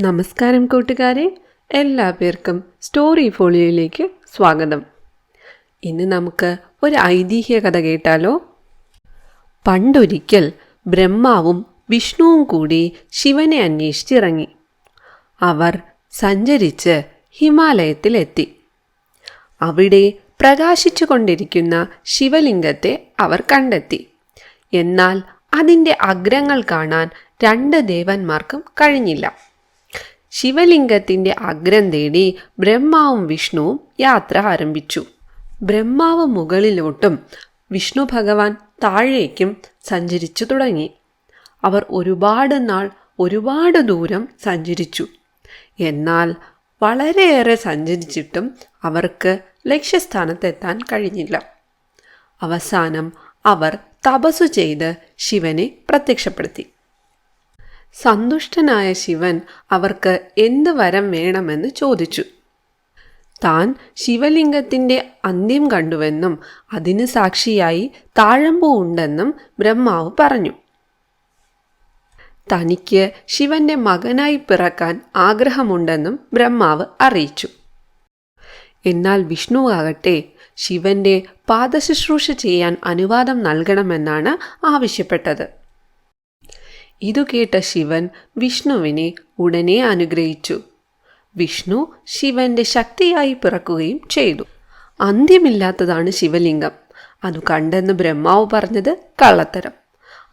നമസ്കാരം കൂട്ടുകാരെ എല്ലാ പേർക്കും സ്റ്റോറി ഫോളിയോയിലേക്ക് സ്വാഗതം. ഇന്ന് നമുക്ക് ഒരു ഐതിഹ്യ കഥ കേട്ടാലോ? പണ്ടൊരിക്കൽ ബ്രഹ്മാവും വിഷ്ണുവും കൂടി ശിവനെ അന്വേഷിച്ചിറങ്ങി. അവർ സഞ്ചരിച്ച് ഹിമാലയത്തിലെത്തി. അവിടെ പ്രകാശിച്ചു കൊണ്ടിരിക്കുന്ന ശിവലിംഗത്തെ അവർ കണ്ടെത്തി. എന്നാൽ അതിന്റെ അഗ്രങ്ങൾ കാണാൻ രണ്ട് ദേവന്മാർക്കും കഴിഞ്ഞില്ല. ശിവലിംഗത്തിന്റെ അഗ്രം തേടി ബ്രഹ്മാവും വിഷ്ണുവും യാത്ര ആരംഭിച്ചു. ബ്രഹ്മാവ് മുകളിലോട്ടും വിഷ്ണു ഭഗവാൻ താഴേക്കും സഞ്ചരിച്ചു തുടങ്ങി. അവർ ഒരുപാട് നാൾ ഒരുപാട് ദൂരം സഞ്ചരിച്ചു. എന്നാൽ വളരെയേറെ സഞ്ചരിച്ചിട്ടും അവർക്ക് ലക്ഷ്യസ്ഥാനത്തെത്താൻ കഴിഞ്ഞില്ല. അവസാനം അവർ തപസ്സു ചെയ്ത് ശിവനെ പ്രത്യക്ഷപ്പെടുത്തി. സന്തുഷ്ടനായ ശിവൻ അവർക്ക് എന്ത് വരം വേണമെന്ന് ചോദിച്ചു. താൻ ശിവലിംഗത്തിന്റെ അന്ത്യം കണ്ടുവെന്നും അതിന് സാക്ഷിയായി താഴമ്പൂ ഉണ്ടെന്നും ബ്രഹ്മാവ് പറഞ്ഞു. തനിക്ക് ശിവന്റെ മകനായി പിറക്കാൻ ആഗ്രഹമുണ്ടെന്നും ബ്രഹ്മാവ് അറിയിച്ചു. എന്നാൽ വിഷ്ണു ആകട്ടെ ശിവന്റെ പാദശുശ്രൂഷ ചെയ്യാൻ അനുവാദം നൽകണമെന്നാണ് ആവശ്യപ്പെട്ടത്. ഇതു കേട്ട ശിവൻ വിഷ്ണുവിനെ ഉടനെ അനുഗ്രഹിച്ചു. വിഷ്ണു ശിവന്റെ ശക്തിയായി പിറക്കുകയും ചെയ്തു. അന്ത്യമില്ലാത്തതാണ് ശിവലിംഗം. അതു കണ്ടെന്ന് ബ്രഹ്മാവ് പറഞ്ഞത് കള്ളത്തരം.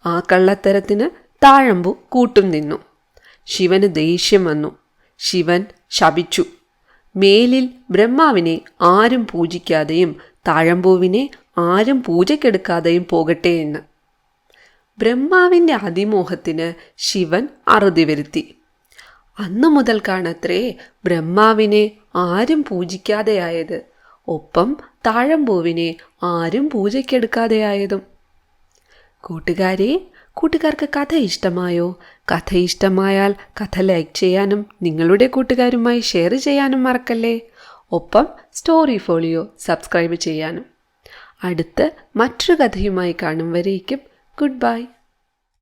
ആ കള്ളത്തരത്തിന് താഴമ്പു കൂട്ടും നിന്നു. ശിവന് ദേഷ്യം വന്നു. ശിവൻ ശപിച്ചു. മേലിൽ ബ്രഹ്മാവിനെ ആരും പൂജിക്കാതെയും താഴമ്പൂവിനെ ആരും പൂജയ്ക്കെടുക്കാതെയും പോകട്ടെ എന്ന്. ബ്രഹ്മാവിന്റെ അതിമോഹത്തിന് ശിവൻ അറുതി വരുത്തി. അന്നു മുതൽക്കാണത്രേ ബ്രഹ്മാവിനെ ആരും പൂജിക്കാതെയായത്. ഒപ്പം താഴമ്പൂവിനെ ആരും പൂജയ്ക്കെടുക്കാതെയായതും. കൂട്ടുകാരെ കൂട്ടുകാർക്ക് കഥ ഇഷ്ടമായോ? കഥ ഇഷ്ടമായാൽ കഥ ലൈക്ക് ചെയ്യാനും നിങ്ങളുടെ കൂട്ടുകാരുമായി ഷെയർ ചെയ്യാനും മറക്കല്ലേ? ഒപ്പം സ്റ്റോറി ഫോളിയോ സബ്സ്ക്രൈബ് ചെയ്യാനും. അടുത്ത് മറ്റൊരു കഥയുമായി കാണും വരേക്കും Goodbye.